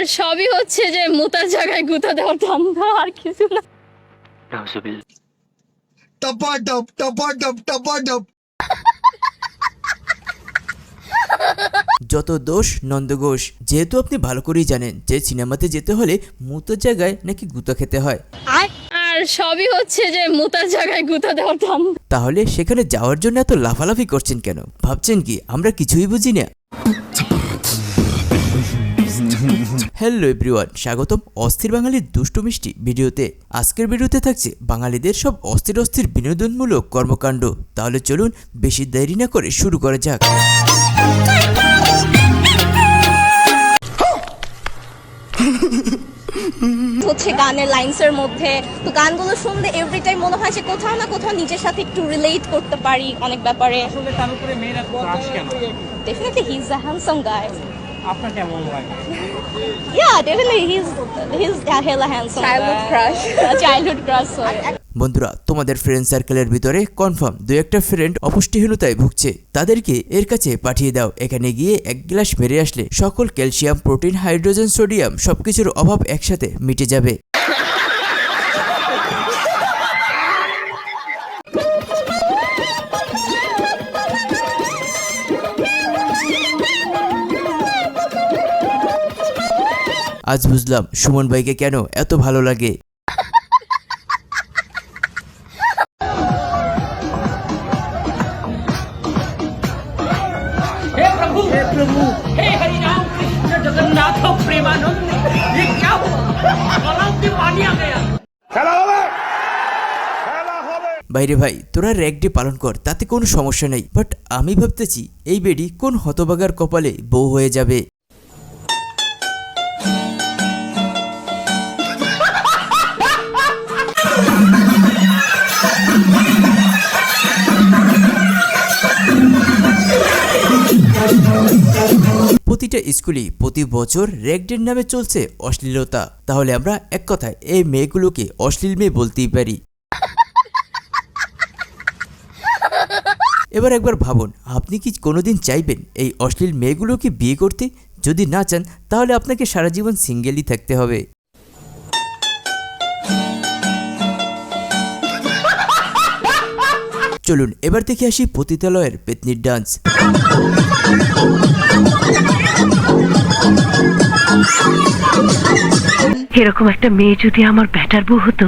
আর সবই হচ্ছে যে মোতার জায়গায় গুতা দেওয়ার ধান্দা আর কিছু না. যত দোষ নন্দঘোষ যেহেতু আপনি ভালো করেই জানেন যে সিনেমাতে যেতে হলে মুতোর জায়গায় নাকি গুতা খেতে হয়। আর সবই হচ্ছে যে মোতার জায়গায় গুতা দেওয়ার ধান্দা তাহলে সেখানে যাওয়ার জন্য এত লাফালাফি করছেন কেন? ভাবছেন কি আমরা কিছুই বুঝি না। হ্যালো এভরিওয়ান স্বাগতম অস্থির বাঙালির দুষ্টু মিষ্টি ভিডিওতে। আজকের ভিডিওতে থাকছে বাঙালিদের সব অস্থির অস্থির বিনোদনমূলক কর্মকাণ্ড। তাহলে চলুন বেশি দেরি না করে শুরু করা যাক। হচ্ছে গানের লাইন্সের মধ্যে। তো গানগুলো শুনলে এভরি টাইম মনে হয় যে কোথাও না কোথাও নিজের সাথে একটু রিলেট করতে পারি অনেক ব্যাপারে। আসলে তার উপরে মেয়েরা ক্রাশ কেন? Definitely he is a handsome guy আপনার কেমন লাগে? Yeah definitely he is he is hella handsome Childhood crush. So yeah. বন্ধুরা তোমাদের ফ্রেন্ড সার্কেলের ভিতরে কনফার্ম দু একটা ফ্রেন্ড অপুষ্টিহীনতায় ভুগছে তাদেরকে এর কাছে পাঠিয়ে দাও এখানে গিয়ে এক গ্লাস মেরে আসলে সকল ক্যালসিয়াম প্রোটিন হাইড্রোজেন সোডিয়াম সবকিছুর অভাব একসাথে মিটে যাবে আজ বুঝলাম সুমন ভাইকে কেন এত ভালো লাগে हे प्रभु हे प्रभु हे हरि राम कृष्ण जगन्नाथ प्रेमानंद ये क्या हुआ तालाब में पानी आ गया বাইরে ভাই তোরা র্যাক ডে পালন কর তাতে কোনো সমস্যা নেই বাট আমি ভাবতেছি এই বেডি কোন হতবাগার কপালে বউ হয়ে যাবে প্রতিটা স্কুলেই প্রতি বছর রেগডের নামে চলছে অশ্লীলতা। তাহলে আমরা এক কথায় এই মেয়েগুলোকে অশ্লীল মেয়ে বলতেই পারি। এবার একবার ভাবুন, আপনি কি কোনোদিন চাইবেন এই অশ্লীল মেয়েগুলোকে বিয়ে করতে? যদি না চান, তাহলে আপনাকে সারা জীবন সিঙ্গেলই থাকতে হবে। চলুন এবার দেখে আসি পতিতালয়ের পেতনির ডান্স। এরকম একটা মেয়ে যদি আমার ব্যাটার বউ হতো?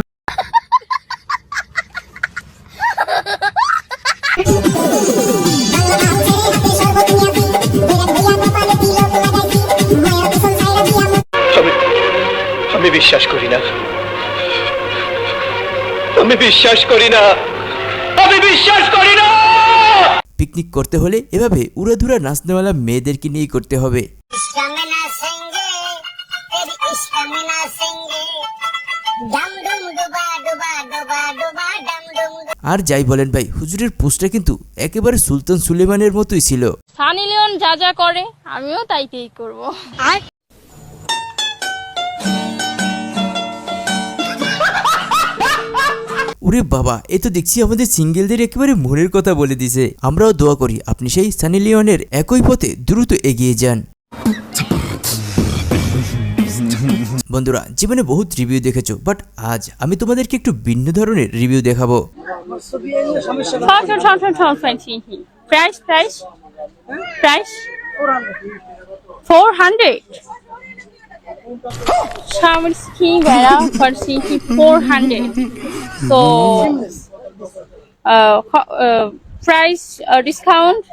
আমি আমি বিশ্বাস করি না। আমি বিশ্বাস করি না। আমি বিশ্বাস করি না। পিকনিক করতে হলে এভাবে উড়াধুরা নাচনেওয়ালা মেয়েদেরকে নিয়ে করতে হবে। আর যাই বলেন ভাই হুজুরের পোস্টটা কিন্তু একেবারে সুলতান সুলেমানের মতোই ছিল। সানি লিওন যা যা করে আমিও তাইতেই করব। আর ওরে বাবা, এ তো দেখছি আমাদের সিঙ্গেলদের একেবারে মনের কথা বলে দিছে আমরাও দোয়া করি, আপনি সেই সানি লিওনের একই পথে দ্রুত এগিয়ে যান। বন্ধুরা, জীবনে বহুত রিভিউ দেখেছ বাট আজ আমি তোমাদেরকে একটু ভিন্ন ধরনের রিভিউ দেখাবো। Price price price four hundred Charming skin wear for CT four hundred. So, uh, uh, price uh, discount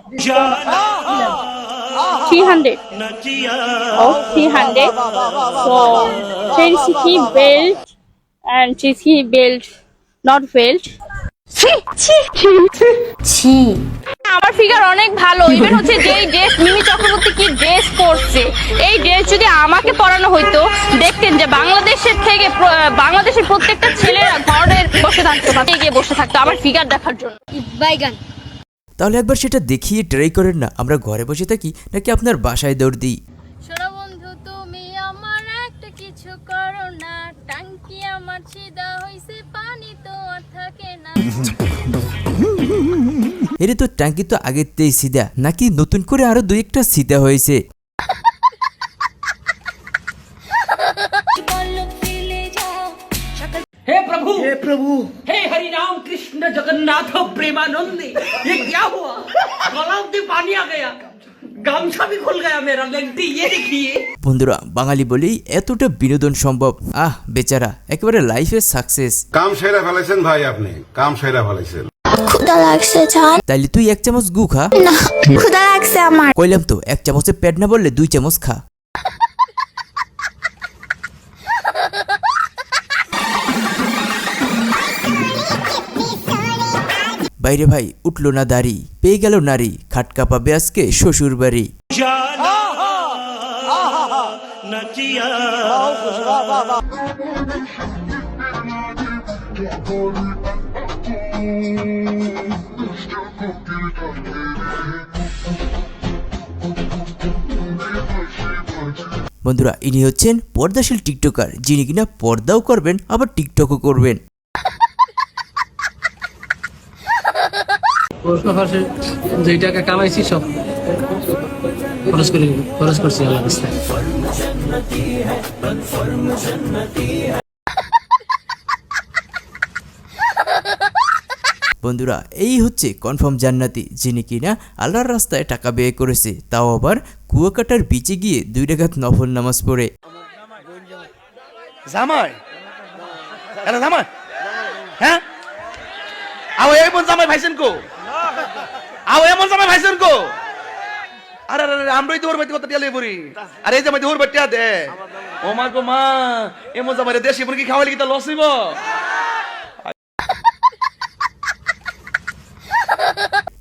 three hundred. Oh, three hundred. So, Chelsea belt and Chelsea belt, not belt. আমার figure অনেক ভালো। Even হচ্ছে যে dress Mimi Chakraborty কি dress পরছে এই dress যদি আমাকে পরানো হইতো দেখতেন যে বাংলাদেশের থেকে বাংলাদেশের প্রত্যেকটা ছেলেরা ঘরে বসে থাকতো না গিয়ে বসে থাকতো আমার ফিগার দেখার জন্য। তাহলে একবার সেটা দেখিয়ে ট্রাই করেন না আমরা ঘরে বসে থাকি নাকি আপনার বাসায় দৌড় দিই? শোনো বন্ধু তুমি আমার একটা কিছু করো না। আমার পানি তো এটা তো ট্যাঙ্কি তো আগেরতেই নাকি নতুন করে আরও দুই একটা সিধা হয়েছে? বন্ধুরা বাঙালি বলেই এতটা বিনোদন সম্ভব। আহ বেচারা একেবারে লাইফের সাকসেস কাম সেরা ফেলাইছেন ভাই আপনি কাম সেরা ফেলাইছেন তাইলে তুই এক চামচ গু খা। কইলাম তো এক চামচে পেট না বললে দুই চামচ খা। বাইরে ভাই, উঠল না দাড়ি, পেয়ে গেল নারী খাটকা পাবে আজকে শ্বশুর বাড়ি। বন্ধুরা, ইনি হচ্ছেন পর্দাশীল টিকটকার, যিনি কিনা পর্দাও করবেন, আবার টিকটকও করবেন। প্রশ্ন ফাঁসে যেই টাকা কামাইছি সব খরচ করে খরচ করছি আল্লাহ রাস্তায়। বন্ধুরা এই হচ্ছে কনফার্ম জান্নাতি যিনি কিনা আল্লাহর রাস্তায় টাকা ব্যয় করেছে তাও আবার কুয়াকাটার বিচে গিয়ে দুই রেখাত নফল নামাজ পড়ে। জামাই। জামাই। হ্যাঁ? আও এমন জামাই ভাইছেন কো? আও এমন জামাই ভাইছেন কো? আরে আরে আরে, আমরাই তো ওর বাড়িতে কত টিয়া লই পড়ি। আরে এই জামাই দে। ও মা গো মা এমন জামাই রে দেশি মুরগি খাওয়ালি কি তা লস হইব?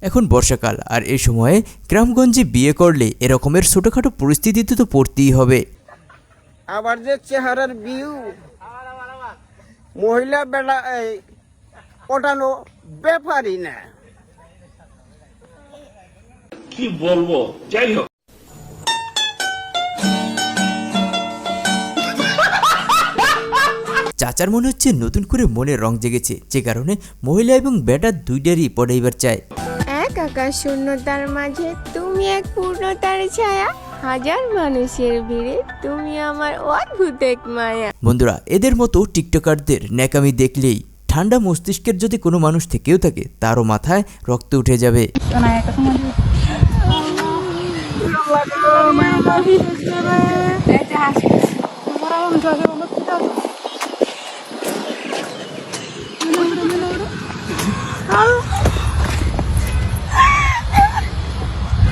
এখন বর্ষাকাল আর এই সময়ে গ্রামগঞ্জে বিয়ে করলে এরকমের ছোটখাটো পরিস্থিতিতে তো পড়তেই হবে। আবার যে চেহারার বিউ মহিলা বেলা পটানো ব্যাপারই না। চাচার মনে হচ্ছে নতুন করে মনে রং জেগেছে যে কারণে মহিলা এবং বেটা দুইটারই পড়াইবার চায়। এক আকাশ শূন্যতার মাঝে তুমি এক পূর্ণতার ছায়া হাজার মানুষের ভিড়ে তুমি আমার অদ্ভুত এক মায়া। বন্ধুরা এদের মতো টিকটকারদের ন্যাকামি দেখলেই ঠান্ডা মস্তিষ্কের যদি কোনো মানুষ থেকেও থাকে তারও মাথায় রক্ত উঠে যাবে।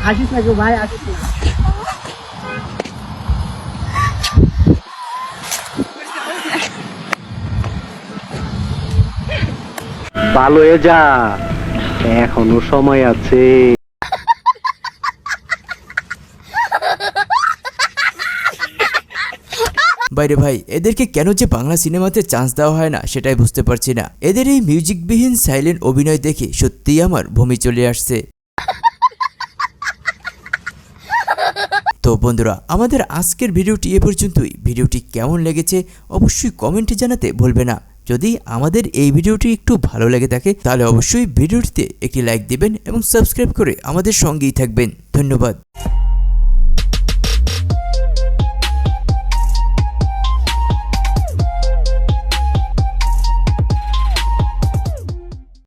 আসিস না ভাই আসিস ভালো হয়ে যা। এখনও সময় আছে। বাইরে ভাই, এদেরকে কেন যে বাংলা সিনেমাতে চান্স দেওয়া হয় না, সেটাই বুঝতে পারছি না। এদের এই মিউজিকবিহীন সাইলেন্ট অভিনয় দেখে সত্যিই আমার ভূমি চলে আসছে। তো বন্ধুরা, আমাদের আজকের ভিডিওটি এ পর্যন্তই। ভিডিওটি কেমন লেগেছে অবশ্যই কমেন্টে জানাতে ভুলবে না। যদি আমাদের এই ভিডিওটি একটু ভালো লেগে থাকে, তাহলে অবশ্যই ভিডিওটিতে একটি লাইক দিবেন এবং সাবস্ক্রাইব করে আমাদের সঙ্গেই থাকবেন। ধন্যবাদ।